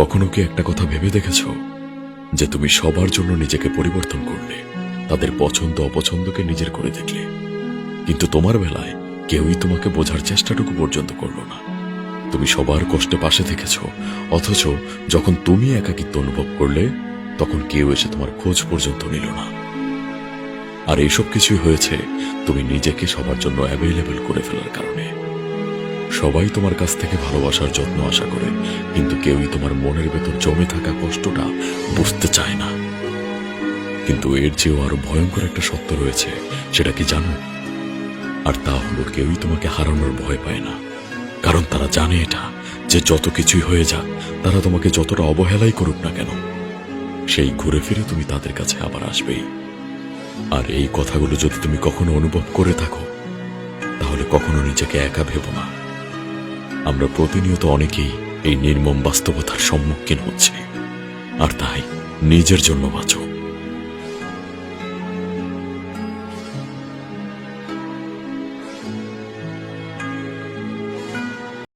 কখনো কি একটা কথা ভেবে দেখেছ? যে তুমি সবার জন্য নিজেকে পরিবর্তন করলে, তাদের পছন্দ অপছন্দকে নিজের করে দেখলে। কিন্তু তোমার বেলায় কেউই তোমাকে বোঝার চেষ্টাটুকু পর্যন্ত করল না। তুমি সবার কষ্টে পাশে থেকেছ, অথচ যখন তুমি একাকিত্ব অনুভব করলে, তখন কেউ এসে তোমার খোঁজ পর্যন্ত নিল না। আর এইসব কিছুই হয়েছে, তুমি নিজেকে সবার জন্য অ্যাভেলেবেল করে ফেলার কারণে। সবাই তোমার কাছ থেকে ভালোবাসার যত্ন আশা করে, কিন্তু কেউই তোমার মনের ভেতর জমে থাকা কষ্টটা বুঝতে চায় না। কিন্তু এর চেয়েও আরও ভয়ঙ্কর একটা সত্য রয়েছে, সেটা কি জানো? আর তা হলো কেউই তোমাকে হারানোর ভয় পায় না। কারণ তারা জানে এটা, যে যত কিছুই হয়ে যাক, তারা তোমাকে যতটা অবহেলাই করুক না কেন, সেই ঘুরে ফিরে তুমি তাদের কাছে আবার আসবেই। আর এই কথাগুলো যদি তুমি কখনো অনুভব করে থাকো, তাহলে কখনো নিজেকে একা ভেবো না। আমরা প্রতিনিয়ত অনেকেই এই নির্মম বাস্তবতার সম্মুখীন হচ্ছি। আর তাই নিজের জন্য বাঁচো।